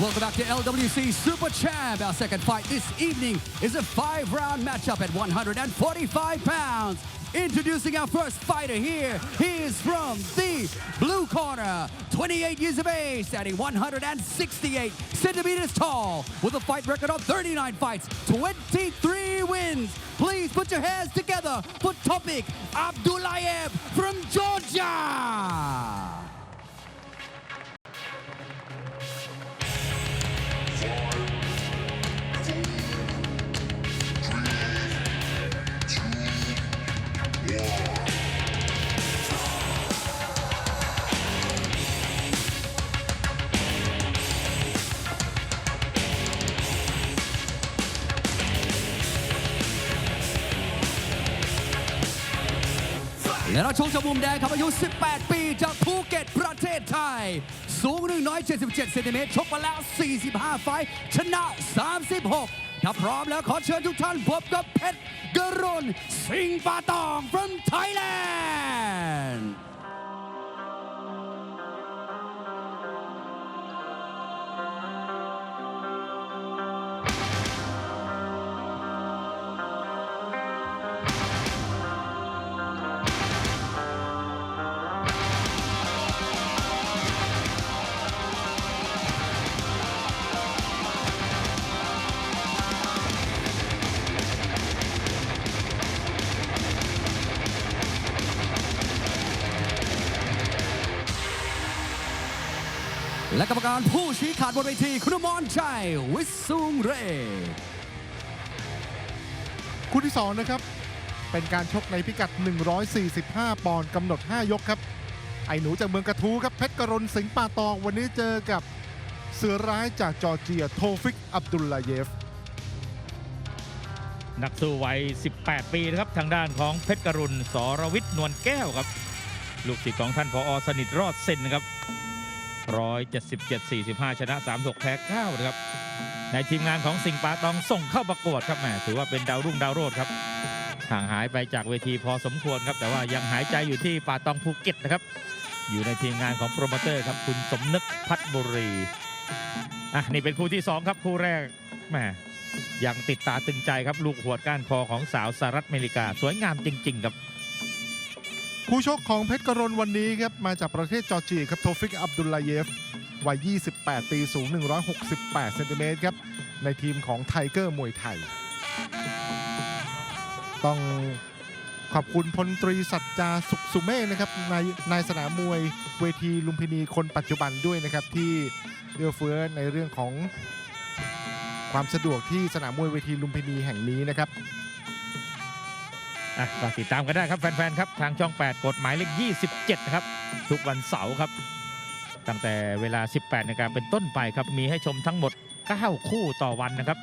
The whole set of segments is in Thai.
Welcome back to LWC Super Champ. Our second fight this evening is a five-round matchup at 145 pounds. Introducing our first fighter here. He is from the blue corner, 28 years of age, standing 168 centimeters tall, with a fight record of 39 fights, 23 wins. Please put your hands together for Topic Abdullayev from Georgia. และเราชกจากมุมแดงครับอายุ 18 ปี จากภูเก็ตประเทศไทย สูง 177เซนติเมตรชกมาแล้ว 45 ไฟชนะ 36 ถ้าพร้อมแล้วขอเชิญทุกท่านพบกับเพชรกรุณสิงห์ปาตอง from Thailand และกรรมการผู้ชี้ขาดบนเวทีคุณอมรชัยวิสุงเรย์คู่ที่ 2 นะครับ เป็นการชกในพิกัด 145 ปอนด์กำหนด 5 ยกครับ ไอ้หนูจากเมืองกระทูครับเพชรกรณสิงห์ป่าตอง วันนี้เจอกับเสือร้ายจากจอร์เจีย โทฟิก อับดุลลาเยฟ นักสู้วัย 18 ปีนะครับ ทางด้านของเพชรกรุณสรวิทย์นวลแก้วครับ ลูกศิษย์ของท่านพออสนิทรอดเซนนะครับ 177 45 ชนะ 36 แพ้9นะครับ ในทีมงานของสิงปาตองส่งเข้าประกวดครับแหมถือว่าเป็นดาวรุ่งดาวโรดครับห่างหายไปจากเวทีพอสมควรครับ แต่ว่ายังหายใจอยู่ที่ป่าตองภูเก็ตนะครับ อยู่ในทีมงานของโปรโมเตอร์ครับคุณสมนึกพัฒบุรีอะนี่เป็นคู่ที่ 2 ครับคู่แรกแหมยังติดตาตึงใจครับลูกหัวดก้านคอของสาวสหรัฐอเมริกา สวยงามจริง ๆ ครับ คู่ชกของเพชรกรณวันนี้ครับมาจากประเทศจอร์เจียครับโทฟิกอับดุลลาเยฟวัย 28 ปีสูง 168 เซนติเมตรครับ ในทีมของไทเกอร์มวยไทย ต้องขอบคุณพลตรีสัจจาสุขสุเมฆนะครับนายนายสนามมวยเวทีลุมพินีคนปัจจุบันด้วยนะครับ ที่เอื้อเฟื้อในเรื่องของความสะดวกที่สนามมวยเวทีลุมพินีแห่งนี้นะครับ อะก็ติดตามกันได้ครับแฟนๆครับทางช่อง 8 กฎหมายเลข 27 นะครับ ทุกวันเสาร์ครับ ตั้งแต่เวลา 18นาฬิกาเป็นต้นไปครับ มีให้ชมทั้งหมด 9 คู่ต่อวันนะครับ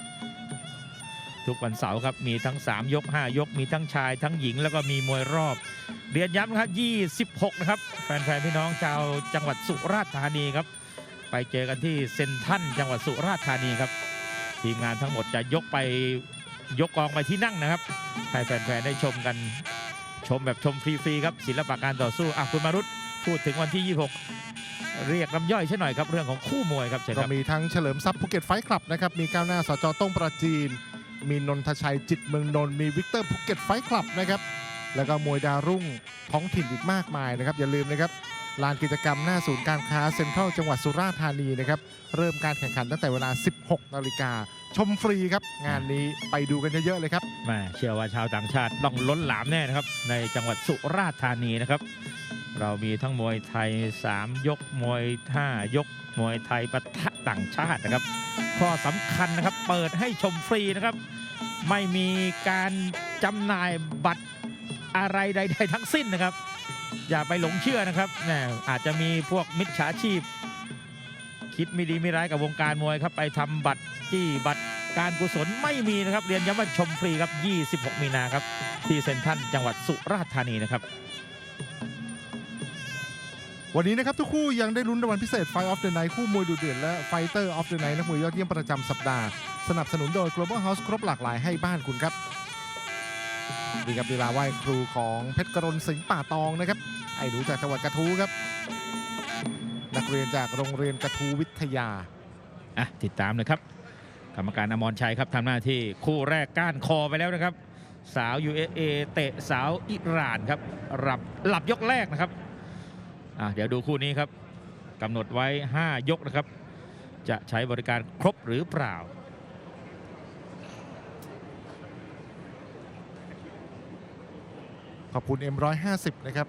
ทุกวันเสาร์ครับ มีทั้ง 3 ยก 5 ยก มีทั้งชายทั้งหญิงแล้วก็มีมวยรอบ เรียนย้ำนะครับ 26 นะครับ แฟนๆพี่น้องชาวจังหวัดสุราษฎร์ธานีครับ ไปเจอกันที่เซนทันจังหวัดสุราษฎร์ธานีครับ ทีมงานทั้งหมดจะยกไป ยกกองไปที่นั่งนะครับให้แฟนๆได้ชมกันชมแบบชมฟรีๆครับศิลปะการต่อสู้อะคุณมารุตพูดถึงวันที่ 26 เรียกน้ำย่อยใช่หน่อยครับ เรื่องของคู่มวยครับเชิญคก็รับมีทั้งเฉลิมทรัพย์ภูเก็ตไฟท์คลับนะครับ มีก้าวหน้าสจต้งประจีน มีนนทชัยจิตเมืองนนท์มีวิกเตอร์ภูเก็ตไฟท์คลับนะครับ แล้วก็มวยดาวรุ่งท้องถิ่นอีกมากมายนะครับ อย่าลืมนะครับ ลานกิจกรรมหน้าศูนย์การค้าเซ็นทรัลจังหวัดสุราษฎร์ธานีนะครับเริ่มการแข่งขันตั้งแต่เวลา 16 นาฬิกาชมฟรีครับ งานนี้ไปดูกันเยอะๆเลยครับแม่เชื่อว่าชาวต่างชาติต้องล้นหลามแน่นะครับ ในจังหวัดสุราษฎร์ธานีนะครับ เรามีทั้งมวยไทย 3 ยกมวย 5 ยก มวยไทยปะทะต่างชาตินะครับข้อสำคัญนะครับเปิดให้ชมฟรีนะครับ ไม่มีการจำหน่ายบัตรอะไรใด ๆ ทั้งสิ้นนะครับ อย่าไปหลงเชื่อนะครับแน่อาจจะมีพวกมิจฉาชีพ คิดไม่ดีไม่ร้ายกับวงการมวยครับ ไปทำบัตรจี้บัตรการกุศลไม่มีนะครับ เรียนย้ำว่าชมฟรีครับ 26 มีนาครับ ที่เซ็นทรัลจังหวัดสุราษฎร์ธานีนะครับ วันนี้นะครับทุกคู่ยังได้ลุ้นรางวัลพิเศษ Fight of the Night คู่มวยดูเดือดและ Fighter of the Night นักมวยยอดเยี่ยมประจำสัปดาห์ สนับสนุนโดย Global House ครบหลากหลายให้บ้านคุณครับ นี่ครับเวลาไหว้ครูของเพชรกรณสิงห์ป่าตองนะครับ ไอ้หนูจากจังหวัดกระทู้ครับ นักเรียนจากโรงเรียนกระทูวิทยา อะติดตามเลยครับ กรรมการอมรชัยครับทำหน้าที่คู่แรกก้านคอไปแล้วนะครับ สาว USA เตะสาวอิหร่านครับหลับหลับยกแรกนะครับอะเดี๋ยวดูคู่นี้ครับกำหนดไว้ 5 ยกนะครับ จะใช้บริการครบหรือเปล่า อบคุณ M150 นะครับ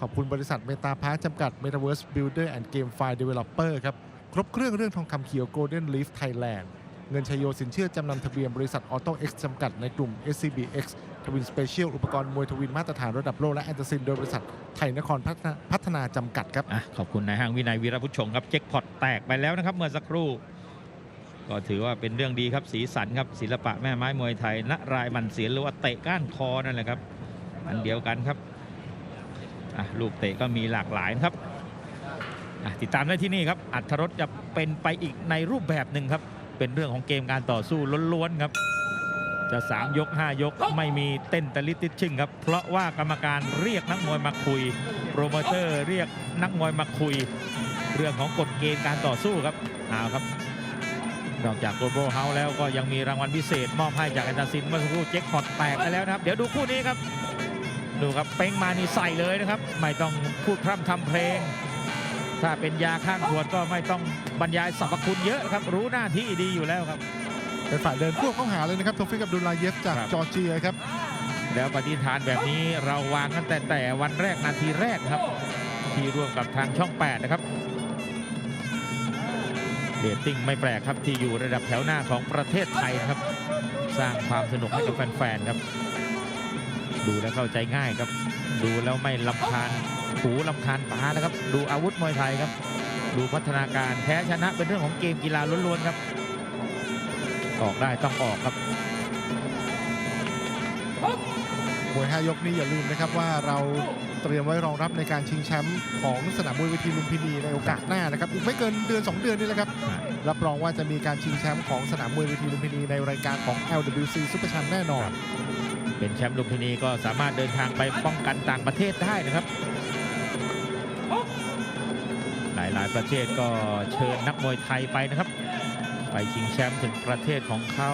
ขอบคุณบริษัทเมตาพาร์จำกัด Metaverse Builder and Game File Developer ครับ ครบเครื่องเรื่องทองคำเขียว Golden Leaf Thailand เงินชัยโยสินเชื่อจำนำทะเบียนบริษัท Auto X จำกัดในกลุ่ม SCBX ทวินสเปเชียลอุปกรณ์มวยทวินมาตรฐานระดับโลกและแอนตาซิน โดยบริษัทไทยนครพัฒนาพัฒนาจำกัดครับ อะขอบคุณนายห้างวินัยวีรพุชชงครับเจ็คพอตแตกไปแล้วนะครับเมื่อสักครู่ ก็ถือว่าเป็นเรื่องดีครับสีสันครับศิลปะแม่ไม้มวยไทยณรายมันเสียหรือว่าเตะก้านคอนั่นแหละครับ อันเดียวกันครับลูกเตะก็มีหลากหลายครับติดตามได้ที่นี่ครับ อัธรสจะเป็นไปอีกในรูปแบบหนึ่งครับ เป็นเรื่องของเกมการต่อสู้ล้วนๆครับ จะ 3 ยก 5 ยกไม่มีเต้นตะลิติดชึ่งครับ เพราะว่ากรรมการเรียกนักมวยมาคุย โปรโมเตอร์เรียกนักมวยมาคุย เรื่องของกฎเกณฑ์การต่อสู้ครับเอาครับนอกจากโกลบอลเฮาแล้วก็ยังมีรางวัลพิเศษมอบให้จากอันดาซินเมื่อสักครู่เจ็คพอตแตกไปแล้วนะครับ เดี๋ยวดูคู่นี้ครับ ดูครับเป้งมานี่ใส่เลยนะครับ ไม่ต้องพูดพร่ำทำเพลง ถ้าเป็นยาข้างขวดก็ไม่ต้องบรรยายสรรพคุณเยอะครับ รู้หน้าที่ดีอยู่แล้วครับเป็นฝ่ายเดินควบเข้าหาเลยนะครับโทฟิกกับดุลลาเยฟจากครับจอร์เจียครับ แล้วปฏิฐานแบบนี้เราวางกันแต่แต่วันแรกนาทีแรกครับ ที่ร่วมกับทางช่อง 8 นะครับเรตติ้งไม่แปลกครับที่อยู่ระดับแถวหน้าของประเทศไทยนะครับ สร้างความสนุกให้กับแฟนๆครับ ดูแล้วเข้าใจง่ายครับ ดูแล้วไม่ลำคาญหูลำคาญตานะครับ ดูอาวุธมวยไทยครับ ดูพัฒนาการแพ้ชนะเป็นเรื่องของเกมกีฬาล้วนๆครับ ออกได้ต้องออกครับมวย5ยกนี้อย่าลืมนะครับว่าเราเตรียมไว้รองรับในการชิงแชมป์ของสนามมวยเวทีลุมพินีในโอกาสหน้านะครับอีกไม่เกินเดือน 2 เดือนนี่แหละครับรับรองว่าจะมีการชิงแชมป์ของสนามมวยเวทีลุมพินีในรายการของ LWC ซุปเปอร์ชัมแน่นอน เป็นแชมป์ลุมพินีก็สามารถเดินทางไปป้องกันต่างประเทศได้นะครับ หลายๆ ประเทศก็เชิญนักมวยไทยไปนะครับ ไปชิงแชมป์ถึงประเทศของเขา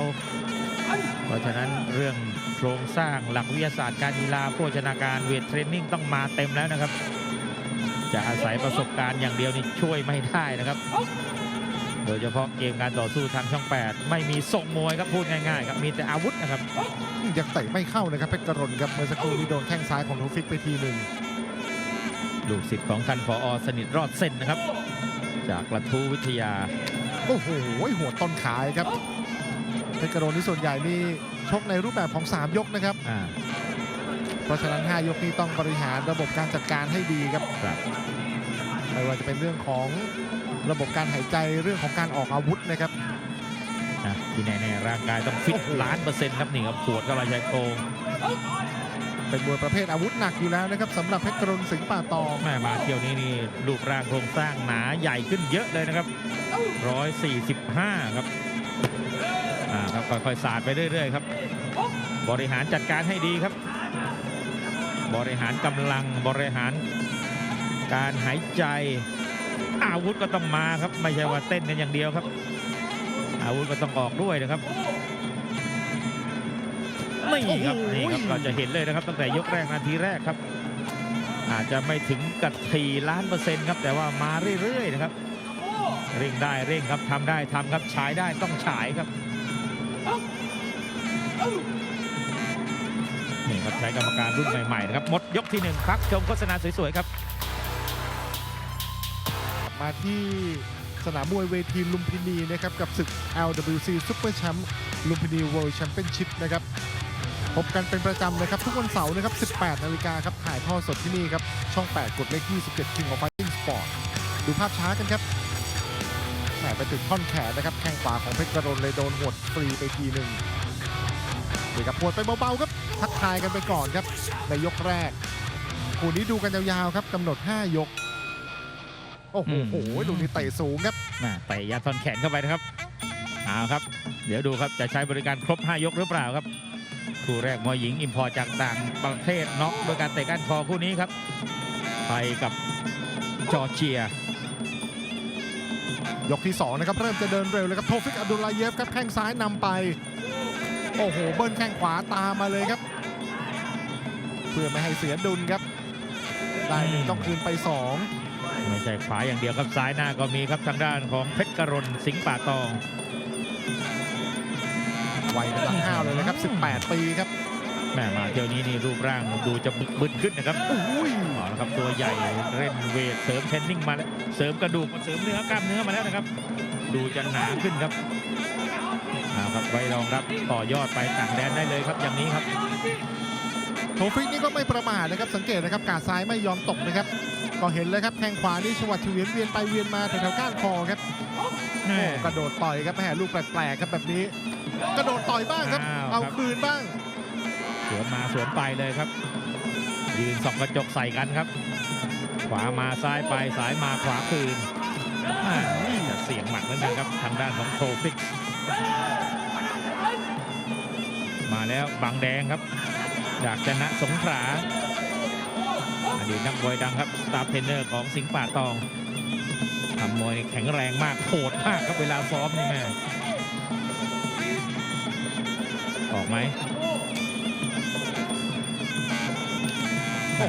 เพราะฉะนั้นเรื่องโครงสร้างหลักวิทยาศาสตร์การกีฬาโภชนาการเวทเทรนนิ่งต้องมาเต็มแล้วนะครับ จะอาศัยประสบการณ์อย่างเดียวนี่ช่วยไม่ได้นะครับ โดยเฉพาะเกมการต่อสู้ทางช่อง 8 ไม่มีส่งมวยครับพูดง่ายๆครับมีแต่อาวุธนะครับยังเตะไม่เข้านะครับเพชรกรณครับเมื่อสักครู่นี้โดนแข้งซ้ายของโทฟิกไปทีหนึ่งลูกศิษย์ของท่านผอสนิทรอดเส้นนะครับ จากกระทู้วิทยาโอ้โหหัวต้นขายครับเพชรกรณนี่ส่วนใหญ่นี่ชกในรูปแบบของ 3 ยกนะครับอ่าเพราะฉะนั้น 5 ยกนี้ต้องบริหารระบบการจัดการให้ดีครับครับ ไม่ว่าจะเป็นเรื่องของระบบการหายใจเรื่องของการออกอาวุธนะครับอะที่แน่ๆร่างกายต้องฟิตโอ้โหล้านเปอร์เซ็นต์ครับนี่ครับขวดเข้าไปชายโครงเป็นมวยประเภทอาวุธหนักอยู่แล้วนะครับสำหรับเพชรกรณสิงห์ป่าตองแม่มาเที่ยวนี้นี่รูปร่างโครงสร้างหนาใหญ่ขึ้นเยอะเลยนะครับ 145 ครับอ่าครับค่อยๆสาดไปเรื่อยๆครับ บริหารจัดการให้ดีครับ บริหารกำลังบริหาร การหายใจ อาวุธก็ต้องมาครับ ไม่ใช่ว่าเต้นกันอย่างเดียวครับ อาวุธก็ต้องออกด้วยนะครับนี่ครับนี่ครับเราจะเห็นเลยนะครับ ตั้งแต่ยกแรกนาทีแรกครับ อาจจะไม่ถึงกับทีล้านเปอร์เซ็นต์ครับ แต่ว่ามาเรื่อยๆนะครับ เร่งได้เร่งครับทำได้ทำครับฉายได้ต้องฉายครับนี่ครับใช้กรรมการรุ่นใหม่ๆนะครับหมดยกที่หนึ่งพักชมโฆษณาสวยๆครับ มาที่สนามมวยเวทีลุมพินีนะครับกับศึก LWC Super Champ ลุมพินี World Championship นะครับพบกันเป็นประจำนะครับ ทุกวันเสาร์นะครับ 18 นาฬิกาครับ ถ่ายทอดสดที่นี่ครับ ช่อง 8 กดเลข 27 King of Fighting Sport ดูภาพช้ากันครับแหมไปถึงท่อนแขนนะครับ แข้งขวาของเพชรกรณเลยโดนหดฟรีไปทีหนึ่งนี่ครับปวดไปเบาๆครับ ทักทายกันไปก่อนครับ ในยกแรกคู่นี้ดูกันยาวๆครับกำหนด 5 ยก โอ้โหอืมดูนี่เตะสูงครับน่ะเตะยัดท่อนแขนเข้าไปนะครับเอาครับ เดี๋ยวดูครับจะใช้บริการครบ 5 ยกหรือเปล่าครับ คู่แรกมวยหญิงอิมพอร์ตจากต่างประเทศน็อกโดยการเตะก้านคอคู่นี้ครับไทยกับจอร์เจีย ยกที่สองนะครับเริ่มจะเดินเร็วเลยครับโทฟิกอับดุลลาเยฟครับแข้งซ้ายนำไป โอ้โหเบิ้ลแข้งขวาตามมาเลยครับ เพื่อไม่ให้เสียดุลครับ ได้หนึ่งต้องคืนไปสอง ไม่ใช่ขวาอย่างเดียวครับซ้ายหน้าก็มีครับทางด้านของเพชรกรณสิงห์ป่าตองวัยกำลังห้าวเลยนะครับ 18 ปีครับแม่มาเที่ยวนี้นี่รูปร่างดูจะบึกบึนขึ้นนะครับอุ้ยเอาละครับตัวใหญ่เล่นเวทเสริมเทรนนิ่งมาแล้วเสริมกระดูกเสริมเนื้อกล้ามเนื้อมาแล้วนะครับ ดูจะหนาขึ้นครับเอาครับไว้รองรับต่อยอดไปต่างแดนได้เลยครับอย่างนี้ครับโทฟิกนี่ก็ไม่ประมาทนะครับสังเกตนะครับกาดซ้ายไม่ยอมตกนะครับ ก็เห็นเลยครับแข้งขวานี่ชวัดเฉวียนเวียนไปเวียนมาแถวๆก้านคอครับแม่โอ้กระโดดต่อยครับแหมลูกแปลกๆครับแบบนี้ กระโดดต่อยบ้างครับอ้าวเอาครับคืนบ้าง สวนมาสวนไปเลยครับ ยืนส่องกระจกใส่กันครับ ขวามาซ้ายไปสายมาขวาคืนอ่าจะเสียงหมัดเหมือนกันครับทางด้านของโทฟิกซ์มาแล้วบางแดงครับ จากชนะสงขลาอ ดีตนักมวยดังครับสตาร์เทรนเนอร์ของสิงห์ป่าตองทำมวยแข็งแรงมากโหดมากครับเวลาซ้อมนี่แม่ออกไหม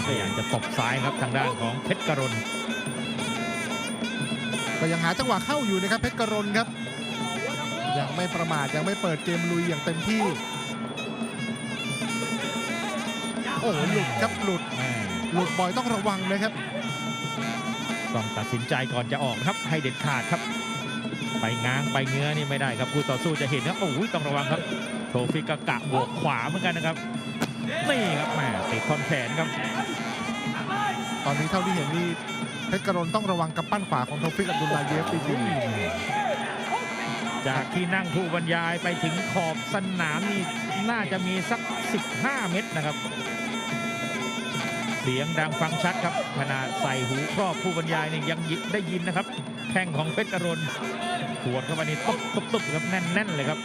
พยายามจะตบซ้ายครับทางด้านของเพชรกรณก็ยังหาจังหวะเข้าอยู่นะครับเพชรกรณครับ ยังไม่ประมาทยังไม่เปิดเกมลุยอย่างเต็มที่ โอ้โหหลุดครับหลุดแม่ หลุดบ่อยต้องระวังนะครับ ต้องตัดสินใจก่อนจะออกครับ ให้เด็ดขาดครับ ไปง้างไปเงื้อนี่ไม่ได้ครับคู่ต่อสู้จะเห็นนะโอ้ยต้องระวังครับโทฟิกกกะบวกขวาเหมือนกันนะครับนี่ครับแหม่ติดท่อนแขนครับ ตอนนี้เท่าที่เห็นนี่เพชรกรณต้องระวังกำปั้นขวาของโทฟิกอับดุลลาเยฟดีจากที่นั่งผู้บรรยายไปถึงขอบสนามนี่น่าจะมีสัก 15 เมตรนะครับเสียงดังฟังชัดครับขนาดใส่หูครอบผู้บรรยายนี่ยังยิได้ยินนะครับแข้งของเพชรกรณปวดเข้าไปนี่ตุ๊บตุ๊บตุ๊บครับแน่นๆเลยครับ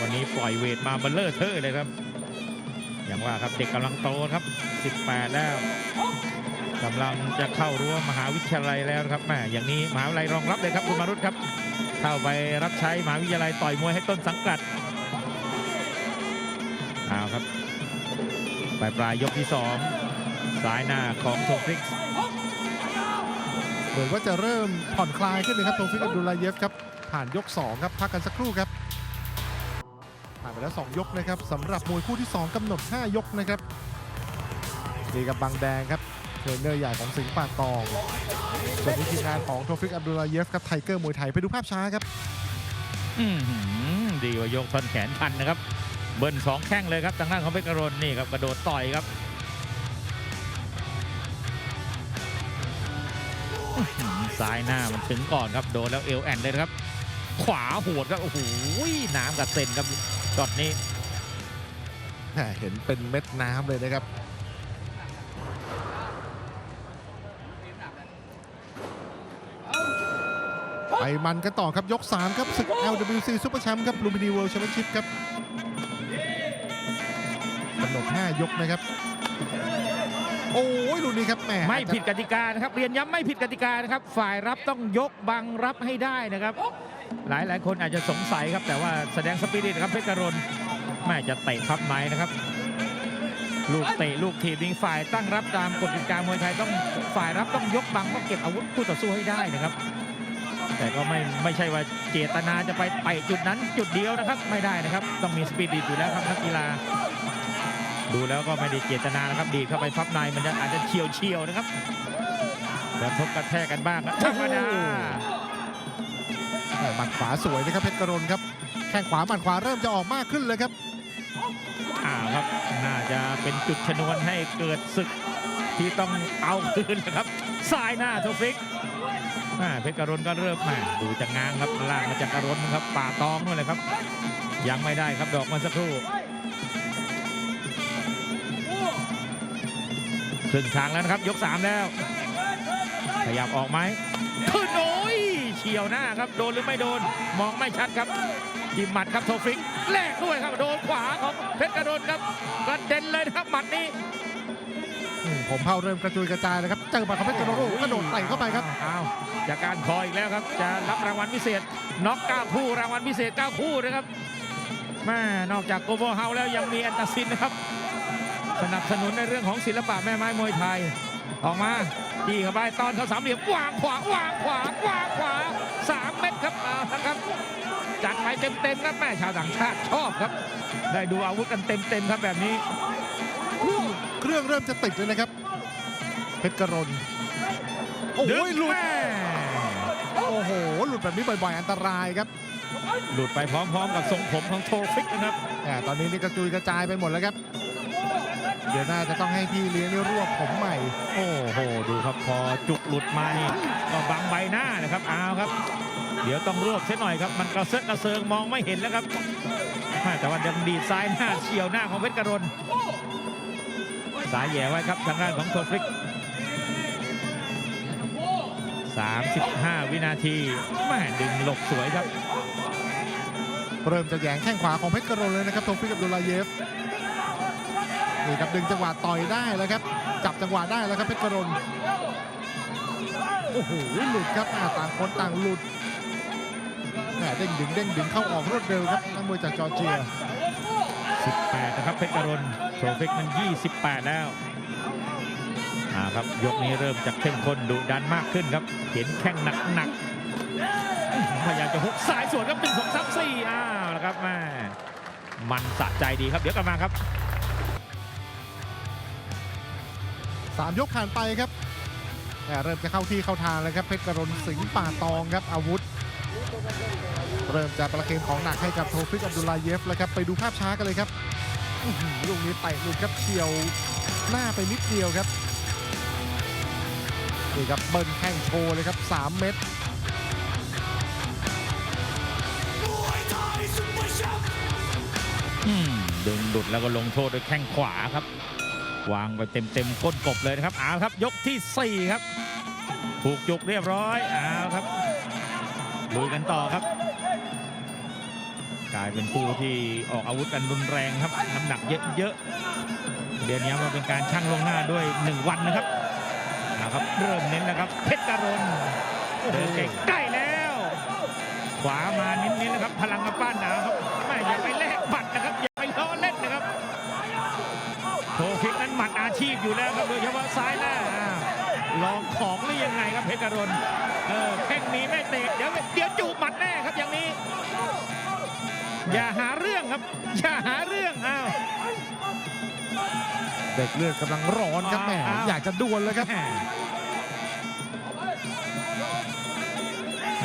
วันนี้ปล่อยเวทมาเบลเลอร์เทอร์เลยครับ อย่างว่าครับเด็กกำลังโตครับ 18 แล้วกำลังจะเข้ารั้วมหาวิทยาลัยแล้วครับแม่อย่างนี้มหาวิทยาลัยรองรับเลยครับคุณมารุตครับ เข้าไปรับใช้มหาวิทยาลัยต่อยมวยให้ต้นสังกัดเอาครับ ลายปลายยกที่สองสายหน้าของโทฟริกซ์ๆเหมือนว่าจะเริ่มผ่อนคลายขึ้นนะครับโทฟิกอับดุลลาเยฟครับผ่านยก 2 ครับ พักกันสักครู่ครับ ผ่านไปแล้ว 2 ยกนะครับสำหรับมวยคู่ที่ 2กำหนด 5 ยกนะครับนี่กับบางแดงครับเทรนเนอร์ใหญ่ของสิงห์ป่าตองส่วนนี้ทีมงานของโทฟิกอับดุลลาเยฟครับไทเกอร์มวยไทยไปดูภาพช้าครับอื้อหือดีกว่ายกท่อนแขนทันนะครับ เบิ้ลสองแข้งเลยครับทางด้านของเพชรกรณนี่ครับกระโดดต่อยครับซ้ายหน้ามันถึงก่อนครับโดนแล้วเอวแอนเลยครับ ขวาโหดครับโอ้โหน้ำกับเซนครับช็อตนี้แหม่เห็นเป็นเม็ดน้ำเลยนะครับไปมันกันต่อครับยก 3 ครับศึก LWC Super Champ ครับ Lumini World Championship ครับ ด5ยกนะครับ โอ้ยลูกนี้ครับแหมไม่ผิดกติกานะครับ เรียนย้ำไม่ผิดกติกานะครับ ฝ่ายรับต้องยกบังรับให้ได้นะครับ หลายหลายคนอาจจะสงสัยครับ แต่ว่าแสดงสปิริตนะครับเพชรกรณแม่จะเตะพับในนะครับลูกเตะลูกทีบนี้ฝ่ายตั้งรับตามกฎกติกามวยไทยต้องฝ่ายรับต้องยกบังต้องเก็บอาวุธคู่ต่อสู้ให้ได้นะครับ แต่ก็ไม่ไม่ใช่ว่าเจตนาจะไปเตะจุดนั้นจุดเดียวนะครับ ไม่ได้นะครับ ต้องมีสปิริตอยู่แล้วครับนักกีฬา ดูแล้วก็ไม่ได้เจตนานะครับดีดเข้าไปพับในมันจะอาจจะเฉียวเฉียวๆนะครับกระทบกระแทกกันบ้างครับธรรมดาแหม่หมัดขวาสวยนะครับเพชรกรณครับแข้งขวาหมัดขวาเริ่มจะออกมากขึ้นเลยครับอ้าวครับน่าจะเป็นจุดชนวนให้เกิดศึกที่ต้องเอาคืนนะครับสายหน้าโทฟิกอ่าเพชรกรณก็เริ่มมาดูจากงางครับล่างมาจากกรณครับป่าตองนู่นเลยครับ ยังไม่ได้ครับดอกเมาสักครู่ ครึ่งทางแล้วนะครับ ยก 3 แล้ว ขยับออกไหมขึ้นโอ้ยเฉียวหน้าครับ โดนหรือไม่โดน มองไม่ชัดครับจิ้มหมัดครับโทฟริกแลกด้วยครับ โดนขวาของเพชรกระโดนครับกระเด็นเลยนะครับหมัดนี้อืมผมเผาเริ่มกระจุยกระจายนะครับเจอหมัดของเพชรกรณโอ้โหกระโดดเตะเข้าไปครับอ้าวจากการคออีกแล้วครับ จะรับรางวัลพิเศษน็อก9คู่รางวัลพิเศษ9คู่นะครับแม่นอกจากโกโบเฮาแล้วยังมีแอนตาซินนะครับ สนับสนุนในเรื่องของศิลปะแม่ไม้มวยไทย ออกมาดีเข้าไปตอนเขาสามเหลี่ยมวางขวาวางขวาวางขวาสามเม็ดครับเอาละครับจัดไปเต็มๆครับแม่ชาวต่างชาติชอบครับ ได้ดูอาวุธกันเต็มๆครับแบบนี้ เครื่องเริ่มจะติดเลยนะครับ เพชรกรณโอ้ดึงยหลุดแม่โอ้โห หลุดแบบนี้บ่อยๆ อันตรายครับ หลุดไปพร้อมๆ กับทรงผมของโทฟิกนะครับแต่ตอนนี้นี่กระจุยกระจายไปหมดแล้วครับ เดี๋ยวน่าจะต้องให้พี่เลี้ยงนี่รวบผมใหม่ โอ้โห ดูครับพอจุกหลุดมานี่ก็บังใบหน้านะครับเอาครับ เดี๋ยวต้องรวบเสียหน่อยครับ มันกระเซาะกระเซิงมองไม่เห็นแล้วครับแม่แต่ว่ายังดีดซ้ายหน้าเฉียวหน้าของเพชรกรณสายแหย่ไว้ครับทางด้านของโทฟิก 35 วินาทีแม่ดึงหลบสวยครับ เริ่มจะแหยงแข้งขวาของเพชรกรณเลยนะครับโทฟิกกับดุลาเยฟ นี่ครับดึงจังหวะต่อยได้แล้วครับ จับจังหวะได้แล้วครับเพชรกรณโอ้โหหลุดครับต่างคนต่างหลุดแหมเด้งดึงเด้งดึงเข้าออกรวดเร็วครับนักมวยจากจอร์เจีย 18 นะครับเพชรกรณโทฟิกนั้น28 แล้วอ่าครับยกนี้เริ่มจากเข้มข้นดุดันมากขึ้นครับ เห็นแข้งหนักๆอื้อหือพยายามจะฮุกสายสวนครับ1 2 3 4อ้าวแล้วครับแม่มันสะใจดีครับเดี๋ยวกลับมาครับ สามยกผ่านไปครับเริ่มจะเข้าที่เข้าทางแล้วครับเพชรกรณสิงห์ป่าตองครับอาวุธ เริ่มจะประเคนของหนักให้กับโทฟิกอับดุลลาเยฟแล้วครับไปดูภาพช้ากันเลยครับลูกนี้เตะหลุดครับเฉียวหน้าไปนิดเดียวครับนี่ครับเบิ้ลแข้งโชว์เลยครับ 3 เม็ดดึงดุดแล้วก็ลงโทษด้วยแข้งขวาครับ วางไปเต็มๆก้นกบเลยนะครับเอาครับยกทีสี่4ครับ ถูกจุกเรียบร้อยเอาครับลุยกันต่อครับ กลายเป็นคู่ที่ออกอาวุธกันรุนแรงครับน้ำหนักเยอะๆเดี๋ยวนี้มันเป็นการชั่งลงหน้าด้วย 1 วันนะครับเอาครับเริ่มเน้นแล้วครับ เพชรการนเดินเก่งได้แล้ว ขวามาเน้นๆนะครับ พลังกระปั้นนะ หมัดอาชีพอยู่แล้วครับโดยเฉพาะซ้ายหน้าอ่าลองของหรือยังไงครับเพชรการนเออแข้งนี้ไม่เตะเดี๋ยวเดี๋ยวจูบหมัดแน่ครับอย่างนี้ อย่าหาเรื่องครับ อย่าหาเรื่องอ้าวเด็กเลือดกำลังร้อนครับแหมอ้าวอยากจะดวลเลยครับแหม่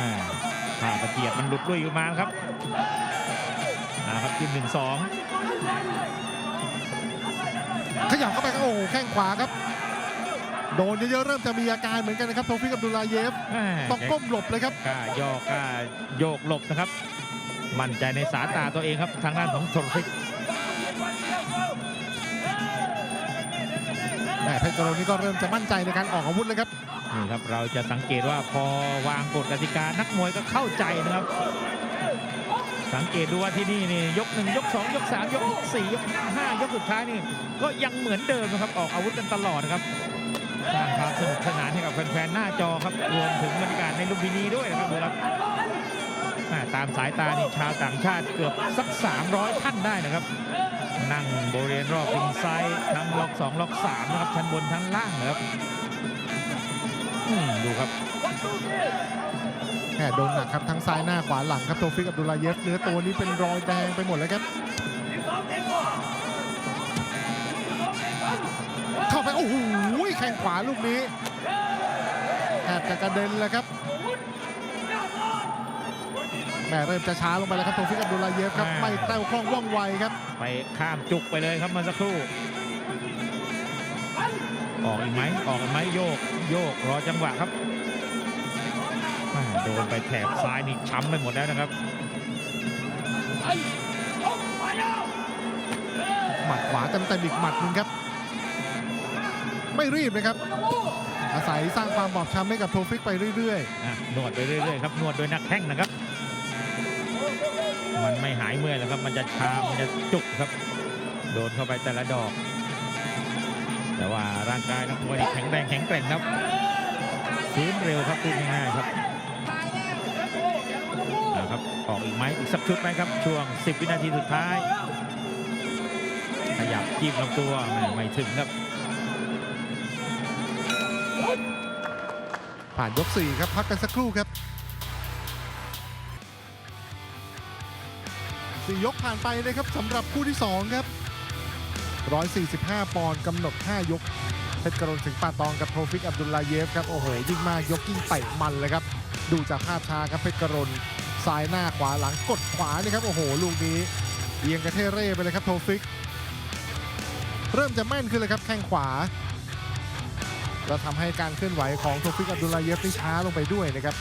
อ่าผ่าตะเกียบมันหลุดลุยออกมาครับนะครับกินหนึ่งสอง ขยับเข้าไปครับโอ้โหแข้งขวาครับ โดนเยอะๆเริ่มจะมีอาการเหมือนกันนะครับโทฟิกอับดุลลาเยฟแหม่ต้องก้มหลบเลยครับกล้าย่อกล้าโยกหลบนะครับ มั่นใจในสายตาตัวเองครับทางด้านของโทฟิกแหมเพชรกรณนี่ก็เริ่มจะมั่นใจในการออกอาวุธเลยครับนี่ครับเราจะสังเกตว่าพอวางกฎกติกานักมวยก็เข้าใจนะครับ สังเกตดูว่าที่นี่นี่ยกหนึ่งยกสองยกสามยกสี่ยกห้ายกสุดท้ายนี่ ก็ยังเหมือนเดิมนะครับออกอาวุธกันตลอดนะครับสร้างความสนุกสนานให้กับแฟนๆหน้าจอครับรวมถึงบรรยากาศในลุมพินีด้วยนะครับดูครับตามสายตานี่ชาวต่างชาติเกือบสัก 300 ท่านได้นะครับ นั่งบริเวณรอบริมไซด์ทั้งล็อก2ล็อก3นะครับชั้นบนทั้งล่างนะครับดูครับ แหมโดนหนักครับทั้งซ้ายหน้าขวาหลังครับโทฟิกอับดุลลาเยฟเนื้อตัวนี้เป็นรอยแดงไปหมดแล้วครับเข้าไปโอ้โหแข้งขวาลูกนี้แทบจะกระเด็นแล้วครับแหม่เริ่มจะช้าลงไปแล้วครับโทฟิกอับดุลลาเยฟครับอ่าไม่แต้วคล่องว่องไวครับไปข้ามจุกไปเลยครับเมื่อสักครู่ออกอีกไหมออกอีกไหมโยกโยกรอจังหวะครับแม่ โดนไปแถบซ้ายนี่ช้ำไปหมดแล้วนะครับหมัดขวาเต็มๆอีกหมัดหนึงครับ ไม่รีบนะครับ อาศัยสร้างความบอบช้ำให้กับโทฟิกไปเรื่อยอะนวดไปเรื่อยๆครับนวดโดยนักแข้งนะครับ มันไม่หายเมื่อยแล้วครับ มันจะชา มันจะจุกครับ โดนเข้าไปแต่ละดอก แต่ว่าร่างกายนักมวยนี่แข็งแรงแข็งแกร่งครับฟื้นเร็วครับพูดง่ายๆครับนะครับ สักชุดไหมครับ ช่วง 10 วินาทีสุดท้าย ขยับจิ้มลำตัวแหม่ไม่ถึงครับ ผ่านยก 4 ครับ พักกันสักครู่ครับสี่ยกผ่านไปนะครับสำหรับคู่ที่ 2 ครับ 145 ปอนด์กำหนด 5 ยกเพชรกรณสิงห์ป่าตองกับโทฟิกอับดุลลาเยฟครับ โอ้โหยิ่งมากยกยิ่งเตะมันเลยครับ ดูจากภาพช้าครับเพชรกรณ ซ้ายหน้าขวาหลังกดขวานี่ครับโอ้โห ลูกนี้เอียงกระเทเร่ไปเลยครับโทฟิก เริ่มจะแม่นขึ้นเลยครับแข้งขวาก็ทำให้การเคลื่อนไหวของโทฟิกอับดุลลาเยฟนี่ช้าลงไปด้วยนะครับ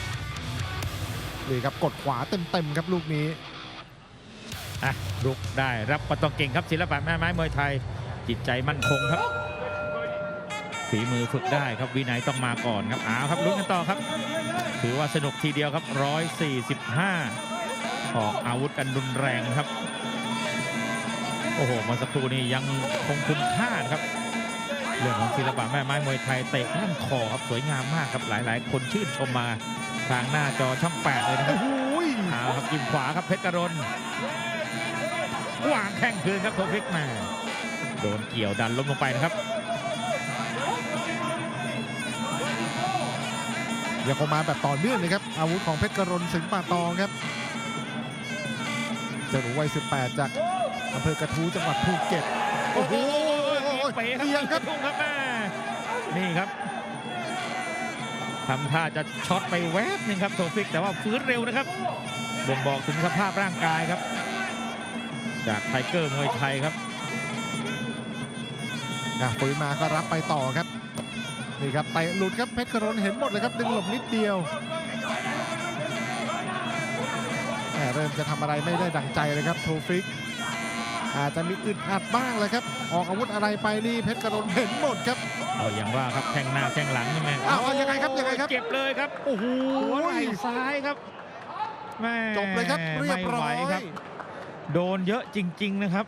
นี่ครับกดขวาเต็มๆครับลูกนี้อะลุกได้รับประตองเก่งครับศิลปะแม่ไม้มวยไทย จิตใจมั่นคงครับ ฝีมือฝึกได้ครับวินัยต้องมาก่อนครับอ้าวครับลุ้นกันต่อครับ ถือว่าสนุกทีเดียวครับ 145 ออกอาวุธกันรุนแรงครับ โอ้โหเมาสักครู่นี้ยังคงคุณค่านะครับ เรื่องของศิลปะแม่ไม้มวยไทยเตะข้ามคอครับสวยงามมากครับหลาย ๆ คนชื่นชมมาทางหน้าจอช่องแปดเลยนะครับโอ้โหเอาครับจิ้มขวาครับเพชรกรณวางแข้งคืนครับโทฟิกมาโดนเกี่ยวดันล้มลงไปนะครับ ยังคงมาแบบต่อเนื่องเลยครับอาวุธของเพชรกรณสิงห์ป่าตองครับเจ้าหนูวัย 18 จากอำเภอกระทู้จังหวัดภูเก็ตโอ้โหเป๋ครับเอียงครับทุ่งครับแม่นี่ครับทำท่าจะช็อตไปแวบหนึ่งครับโทฟิกแต่ว่าฟื้นเร็วนะครับบ่งบอกถึงสภาพร่างกายครับ จากไทเกอร์มวยไทยครับอะฝืนมาก็รับไปต่อครับ นี่ครับเตะหลุดครับเพชรกรณเห็นหมดเลยครับดึงหลบนิดเดียวแหม่เริ่มจะทำอะไรไม่ได้ดั่งใจเลยครับโทฟิก อาจจะมีอึดอัดบ้างเลยครับ ออกอาวุธอะไรไปนี่เพชรกรณเห็นหมดครับเอาอย่างว่าครับแข้งหน้าแข้งหลังใช่ไหมเอาเอายังไงครับยังไงครับเจ็บเลยครับโอ้โหหัวไหล่ซ้ายครับแม่จบเลยครับเรียบร้อยไม่ไหวครับ โดนเยอะจริง ๆนะครับ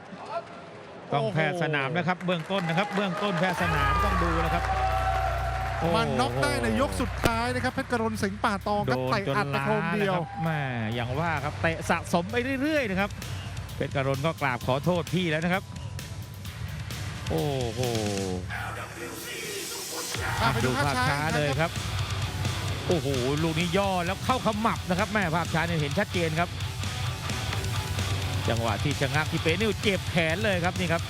ต้องโอ้โหแพทย์สนามนะครับ เบื้องต้นนะครับ เบื้องต้นแพทย์สนามต้องดูนะครับโอ้โห มันน็อกได้ในยกสุดท้ายนะครับเพชรกรณสิงห์ป่าตองครับโดนเตะจนอัดไปล้าโครมเดียวนะครับแม่อย่างว่าครับเตะสะสมไปเรื่อยๆนะครับเพชรกรณก็กราบขอโทษพี่แล้วนะครับ โอ้โหอะไปดูดูภาพภาพช้าช้าเลยครับ โอ้โหลูกนี้ย่อแล้วเข้าขมับนะครับ แม่ภาพช้าเนี่ยเห็นชัดเจนครับ จังหวะที่ชะงักที่เปนิวเจ็บแขนเลยครับนี่ครับ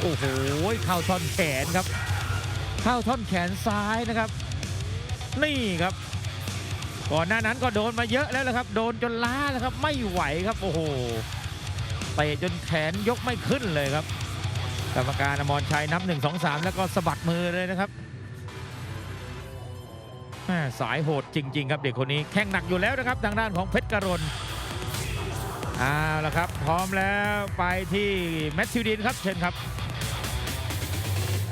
โอ้โหเข้าท่อนแขนครับ เข้าท่อนแขนซ้ายนะครับ นี่ครับ ก่อนหน้านั้นก็โดนมาเยอะแล้วนะครับ โดนจนล้าแล้วครับ ไม่ไหวครับโอ้โหเตะจนแขนยกไม่ขึ้นเลยครับกรรมการอมรชัยนับ1 2 3 แล้วก็สะบัดมือเลยนะครับสายโหดจริง ๆ ครับเด็กคนนี้แข่งหนักอยู่แล้วนะครับทางด้านของเพชรกรณเอาละครับ พร้อมแล้วไปที่แมทธิวดินครับเชิญครับ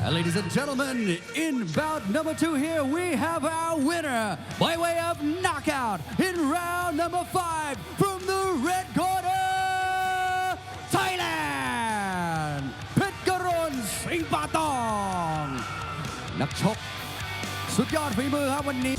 ladies and gentlemen, in bout number two here, we have our winner by way of knockout in round number five from the red corner, Thailand, เพชรกรณสิงห์ป่าตอง นักชก สุดยอดฝีมือครับวันนี้